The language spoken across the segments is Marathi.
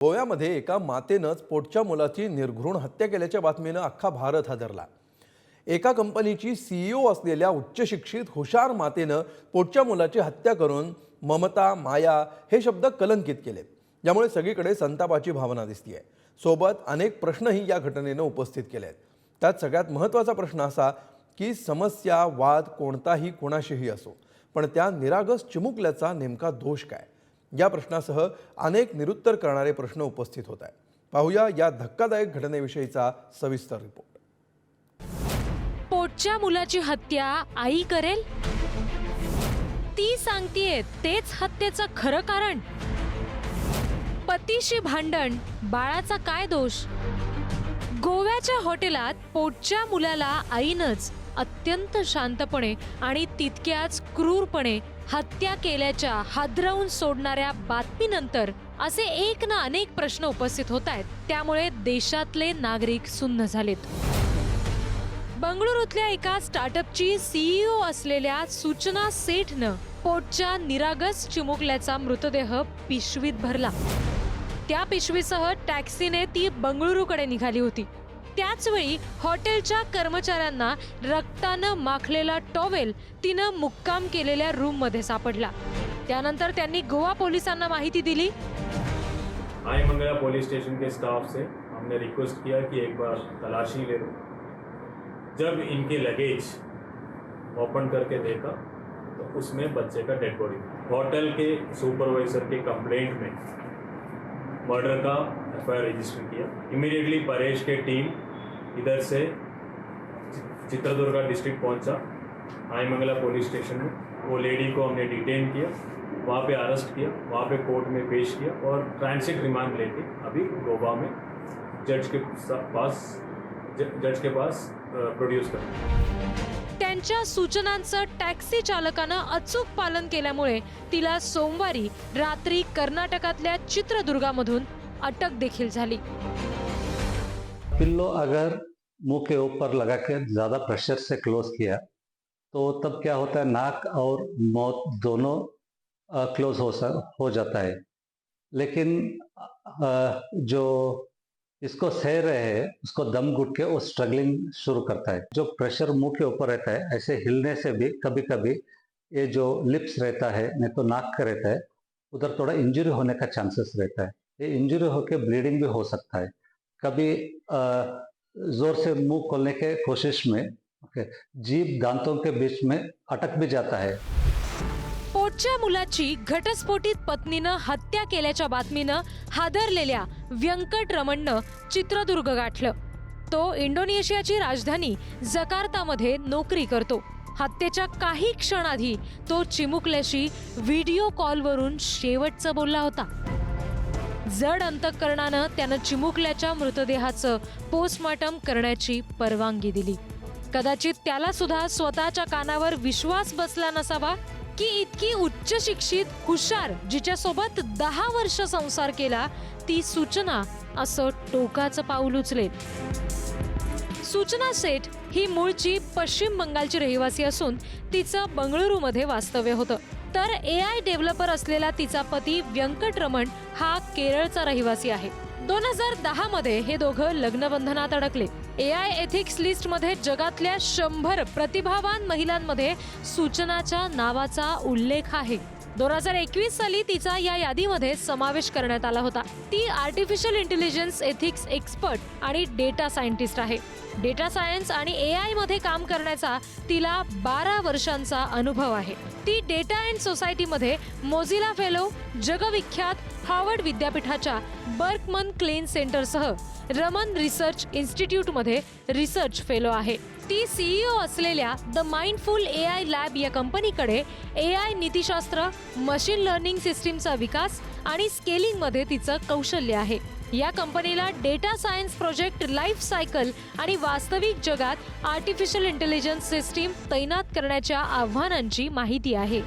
गोव्यामध्ये एका मातेनंच पोटच्या मुलाची निर्घृण हत्या केल्याच्या बातमीनं अख्खा भारत हादरला. एका कंपनीची सीईओ असलेल्या उच्चशिक्षित हुशार मातेनं पोटच्या मुलाची हत्या करून ममता माया हे शब्द कलंकित केले यामुळे सगळीकडे संतापाची भावना दिसतीये. सोबत अनेक प्रश्नही या घटनेनं उपस्थित केले आहेत त्यात सगळ्यात महत्त्वाचा प्रश्न असा की समस्या वाद कोणताही कोणाशीही असो पण त्या निरागस चिमुकल्याचा नेमका दोष काय? या प्रश्नासह अनेक निरुत्तर करणारे प्रश्न उपस्थित होत आहेत. पाहूया या धक्कादायक घटनेविषयीचा सविस्तर रिपोर्ट पोटच्या मुलाची हत्या आई करेल? ती सांगतीये तेच हत्येचं खरं कारण. पतीशी भांडण बाळाचा काय दोष? गोव्याच्या हॉटेलात पोटच्या मुलाला आईनंच. अत्यंत शांतपणे आणि तितक्याच क्रूरपणे हत्या केल्याच्या हादरवून सोडणाऱ्या बातमीनंतर असे एक ना अनेक प्रश्न उपस्थित होत आहेत. त्यामुळे देशातले नागरिक सुन्न झालेत. बंगळुरूतल्या एका स्टार्टअपची सीईओ असलेल्या सूचना सेठनं पोटच्या निरागस चिमुकल्याचा मृतदेह पिशवीत भरला. त्या पिशवीसह टॅक्सीने ती बंगळुरूकडे निघाली होती. त्याचवेळी हॉटेलच्या कर्मचाऱ्यांना रक्तानं माखलेला टॉवेल तिनं मुक्काम केलेल्या रूममध्ये सापडला. त्यानंतर त्यांनी गोवा पोलिसांना माहिती दिली. आई मंगला पोलीस स्टेशन के स्टाफ से हमने रिक्वेस्ट किया कि एक बार तलाशी ले। जब इनके लगेज ओपन करके देखा तो उसमें बच्चे का डेड बॉडी। होटल के सुपरवाइजर के कंप्लेंट में मर्डर का एफ रजिस्टर किया। इमीडिएटली परेश के टीम इधर से चित्रदुर्गा डिस्ट्रिक्ट पहुंचा। आयमंगला पुलिस स्टेशन में। वो लेडी को हमने डिटेन किया। वहाँ पे अरेस्ट किया। वहाँ पे कोर्ट में पेश किया और ट्रांसिट रिमांड लेके अभी गोवा में जज के पास ज- जज के पास प्रोड्यूस कर त्यांच्या सूचनांचं टॅक्सी चालकानं अचूक पालन केल्यामुळे तिला सोमवारी रात्री कर्नाटकातल्या चित्रदुर्गामधून अटक देखील झाली. पिल्लो अगर मुँह के ऊपर लगा के ज़्यादा प्रेशर से क्लोज किया तो तब क्या होता है? नाक और मौत दोनों क्लोज हो हो जाता है। लेकिन जो इसको सह रहे हैं, उसको दम घुट के वो स्ट्रगलिंग शुरू करता है। जो प्रेशर मुँह के ऊपर रहता है, ऐसे हिलने से भी कभी कभी ये जो लिप्स रहता है, नहीं तो नाक का रहता है, उधर थोड़ा इंजरी होने का चांसेस रहता है। ये इंजरी होकर ब्लीडिंग भी हो सकता है। कभी जोर से मुंह खोलने के कोशिश में ओके जीभ दांतों के बीच में अटक भी जाता है। पोटच्या मुलाची घटस्फोटीत पत्नीनं हत्या केल्याच्या बातमीनं हादरलेल्या व्यंकट रमणनं चित्रदुर्ग गाठलं. तो इंडोनेशियाची राजधानी जकार्तामध्ये नोकरी करतो. हत्येच्या काही क्षणाधी तो चिमुकल्याशी व्हिडिओ कॉलवरून शेवटचं बोलला होता. जड अंतकरणानं त्यानं चिमुकल्याच्या मृतदेहाचं पोस्टमॉर्टम करण्याची परवानगी दिली. कदाचित त्याला सुद्धा स्वतःच्या कानावर विश्वास बसला नसावा की इतकी उच्च शिक्षित हुशार जिच्यासोबत दहा वर्ष संसार केला ती सूचना असं टोकाचं पाऊल उचलेल. सूचना सेठ ही मूळची पश्चिम बंगालची रहिवासी असून तिचं बंगळुरूमध्ये वास्तव्य होतं. तर ए आय डेव्हलपर असलेला तिचा पती व्यंकटरमण हा केरळचा रहिवासी आहे. दोन हजार दहा मध्ये हे दोघं लग्नबंधनात अडकले. ए आय एथिक्स लिस्टमध्ये जगातल्या शंभर प्रतिभावान महिलांमध्ये सूचनाच्या नावाचा उल्लेख आहे. दोन हजार एकवीस साली तिचा या यादीमध्ये समावेश करण्यात आला होता. ती आर्टिफिशियल इंटेलिजन्स एथिक्स एक्सपर्ट आणि डेटा सायंटिस्ट आहे. डेटा सायन्स आणि ए आयमध्ये काम करण्याचा तिला बारा वर्षांचा अनुभव आहे. ती डेटा अँड सोसायटीमध्ये मोझिला फेलो जगविख्यात हार्वर्ड विद्यापीठाच्या बर्कमन क्लेन सेंटरसह रमन रिसर्च इन्स्टिट्यूटमध्ये रिसर्च फेलो आहे. ती सीईओ असलेल्या the mindful A I lab या कंपनीकडे ए आय नीतिशास्त्र मशीन लर्निंग सिस्टीमचा विकास आणि स्केलिंगमध्ये तिचं कौशल्य आहे. या कंपनीला data science project life cycle आणि वास्तविक जगात आर्टिफिशियल इंटेलिजन्स सिस्टीम तैनात करण्याच्या आव्हानांची माहिती आहे.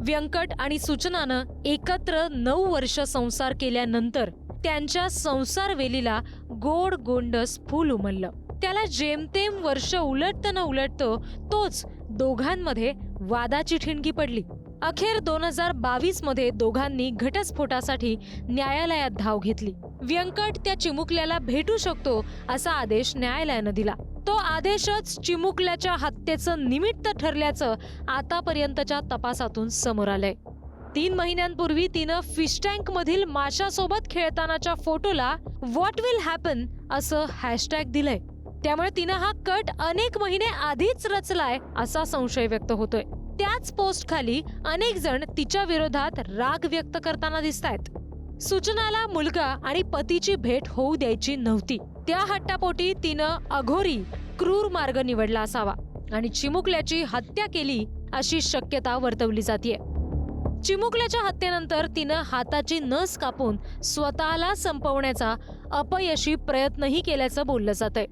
व्यंकट आणि सूचनानं एकत्र नऊ वर्ष संसार केल्यानंतर त्यांच्या संसार वेलीला गोड गोंडस फूल उमललं. त्याला जेमतेम वर्ष उलटतं न उलटतं तोच दोघांमध्ये वादाची ठिणगी पडली. अखेर दोन हजार बावीसमध्ये दोघांनी घटस्फोटासाठी न्यायालयात धाव घेतली. व्यंकट त्या चिमुकल्याला भेटू शकतो असा आदेश न्यायालयानं दिला. तो आदेशच चिमुकल्याच्या हत्येचं निमित्त ठरल्याचं आतापर्यंतच्या तपासातून समोर आलंय. तीन महिन्यांपूर्वी तिनं फिश टँक मधील माशासोबत खेळतानाच्या फोटोला व्हॉट विल हॅपन असं हॅशटॅग दिलंय. त्यामुळे तिनं हा कट अनेक महिने आधीच रचलाय असा संशय व्यक्त होतोय. त्याच पोस्ट खाली अनेक जण तिच्या विरोधात राग व्यक्त करताना दिसतायत. सूचनाला मुलगा आणि पतीची भेट होऊ द्यायची नव्हती. त्या हट्टापोटी तिनं अघोरी क्रूर मार्ग निवडला असावा आणि चिमुकल्याची हत्या केली अशी शक्यता वर्तवली जाते चिमुकल्याच्या हत्येनंतर तिनं हाताची नस कापून स्वतःला संपवण्याचा अपयशी प्रयत्नही केल्याचं बोललं जातंय.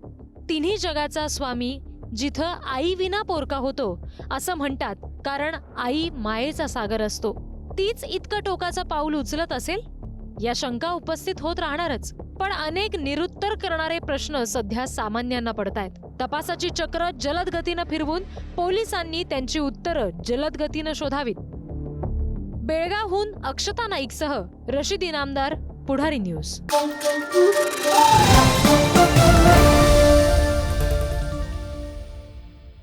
तिन्ही जगाचा स्वामी जिथं आई विना पोरका होतो असं म्हणतात कारण आई मायेचा सागर असतो. तीच इतकं टोकाचं पाऊल उचलत असेल? या शंका उपस्थित होत राहणारच पण अनेक निरुत्तर करणारे प्रश्न सध्या सामान्यांना पडतायत. तपासाची चक्र जलद गतीनं फिरवून पोलिसांनी त्यांची उत्तरं जलद गतीनं शोधावीत. बेळगावहून अक्षता नाईकसह रशीद इनामदार पुढारी न्यूज.